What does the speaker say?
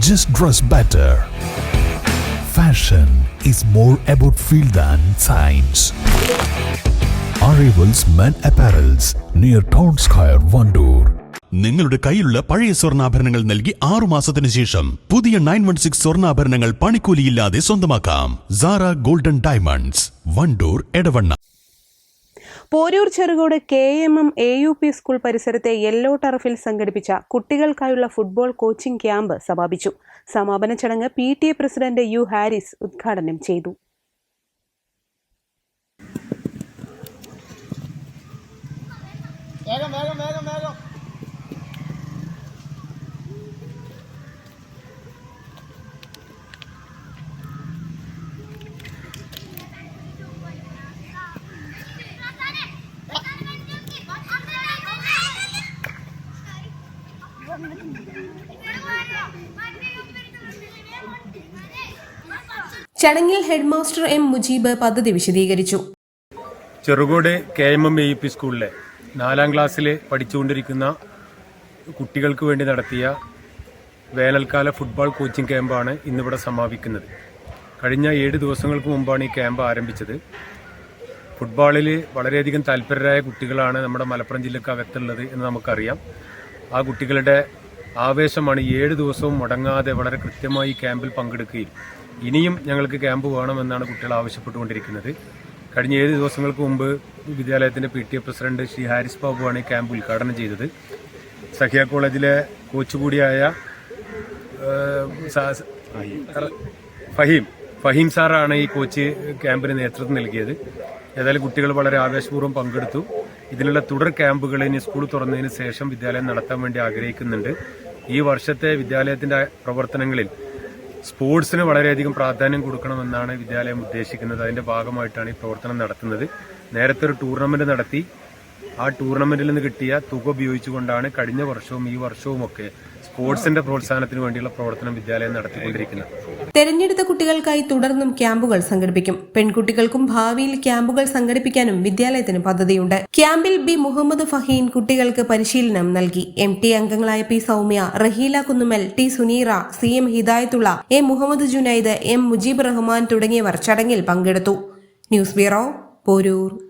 Just dress better. Fashion is more about feel than science. Arrivals Men Apparels near Town Square, Vandoor. നിങ്ങളുടെ കയ്യിലുള്ള പഴയ സ്വർണാഭരണങ്ങൾ നൽകി ആറു മാസത്തിന് ശേഷം പുതിയ നയൻ വൺ സിക്സ് സ്വർണാഭരണങ്ങൾ പണിക്കൂലിയില്ലാതെ സ്വന്തമാക്കാം Sara golden diamonds Wandoor Edavanna Poroor Cherukode K M M A U P school പരിസരത്തെ യെല്ലോ ടർഫിൽ സംഘടിപ്പിച്ച കുട്ടികൾക്കായുള്ള ഫുട്ബോൾ കോച്ചിംഗ് ക്യാമ്പ് സമാപിച്ചു. സമാപന ചടങ്ങ് P T A president U Haris ഉദ്ഘാടനം ചെയ്തു. വേഗം വേഗം വേഗം വേഗം ചടങ്ങിൽ ഹെഡ്മാസ്റ്റർ എം മുജീബ് പദ്ധതി വിശദീകരിച്ചു. Cherukode K M M A P സ്കൂളിലെ നാലാം ക്ലാസ്സിൽ പഠിച്ചുകൊണ്ടിരിക്കുന്ന കുട്ടികൾക്ക് വേണ്ടി നടത്തിയ വേനൽക്കാല ഫുട്ബോൾ കോച്ചിംഗ് ക്യാമ്പാണ് ഇന്നിവിടെ സമാപിക്കുന്നത്. കഴിഞ്ഞ ഏഴ് ദിവസങ്ങൾക്ക് മുമ്പാണ് ഈ ക്യാമ്പ് ആരംഭിച്ചത്. ഫുട്ബോളിൽ വളരെയധികം താല്പര്യരായ കുട്ടികളാണ് നമ്മുടെ മലപ്പുറം ജില്ലക്കകത്തുള്ളത് എന്ന് നമുക്കറിയാം. ആ കുട്ടികളുടെ ആവേശമാണ് ഏഴ് ദിവസവും മുടങ്ങാതെ വളരെ കൃത്യമായി ക്യാമ്പിൽ പങ്കെടുക്കുകയും ഇനിയും ഞങ്ങൾക്ക് ക്യാമ്പ് വേണമെന്നാണ് കുട്ടികൾ ആവശ്യപ്പെട്ടുകൊണ്ടിരിക്കുന്നത്. കഴിഞ്ഞ ഏഴ് ദിവസങ്ങൾക്ക് മുമ്പ് വിദ്യാലയത്തിന്റെ P T A president Shri Haris ബാബുവാണ് ഈ ക്യാമ്പ് ഉദ്ഘാടനം ചെയ്തത്. സഖിയ കോളേജിലെ കോച്ച് കൂടിയായ ഫഹീം ഫഹീം സാറാണ് ഈ കോച്ച് ക്യാമ്പിന് നേതൃത്വം നൽകിയത്. ഏതായാലും കുട്ടികൾ വളരെ ആവേശപൂർവം പങ്കെടുത്തു. ഇതിനുള്ള തുടർ ക്യാമ്പുകൾ ഇനി സ്കൂൾ തുറന്നതിന് ശേഷം വിദ്യാലയം നടത്താൻ വേണ്ടി ആഗ്രഹിക്കുന്നുണ്ട്. ഈ വർഷത്തെ വിദ്യാലയത്തിന്റെ പ്രവർത്തനങ്ങളിൽ സ്പോർട്സിന് വളരെയധികം പ്രാധാന്യം കൊടുക്കണമെന്നാണ് വിദ്യാലയം ഉദ്ദേശിക്കുന്നത്. അതിന്റെ ഭാഗമായിട്ടാണ് ഈ പ്രവർത്തനം നടത്തുന്നത്. നേരത്തെ ഒരു ടൂർണമെന്റ് നടത്തി. ആ ടൂർണമെന്റിൽ നിന്ന് കിട്ടിയ തുക ഉപയോഗിച്ചുകൊണ്ടാണ് കഴിഞ്ഞ വർഷവും ഈ വർഷവും ഒക്കെ സ്പോർട്സിന്റെ പ്രോത്സാഹനത്തിന് വേണ്ടിയുള്ള പ്രവർത്തനം വിദ്യാലയം നടത്തിക്കൊണ്ടിരിക്കുന്നത്. തെരഞ്ഞെടുത്ത കുട്ടികൾക്കായി തുടർന്നും ക്യാമ്പുകൾ സംഘടിപ്പിക്കും. പെൺകുട്ടികൾക്കും ഭാവിയിൽ ക്യാമ്പുകൾ സംഘടിപ്പിക്കാനും വിദ്യാലയത്തിന് പദ്ധതിയുണ്ട്. ക്യാമ്പിൽ ബി മുഹമ്മദ് ഫഹീൻ കുട്ടികൾക്ക് പരിശീലനം നൽകി. എം ടി അംഗങ്ങളായ P Soumya Raheela Kunnumal T Suneera C M Hidayathulla A Muhammad Junaid M Mujeeb Rahman തുടങ്ങിയവർ ചടങ്ങിൽ പങ്കെടുത്തു. News bureau Poroor.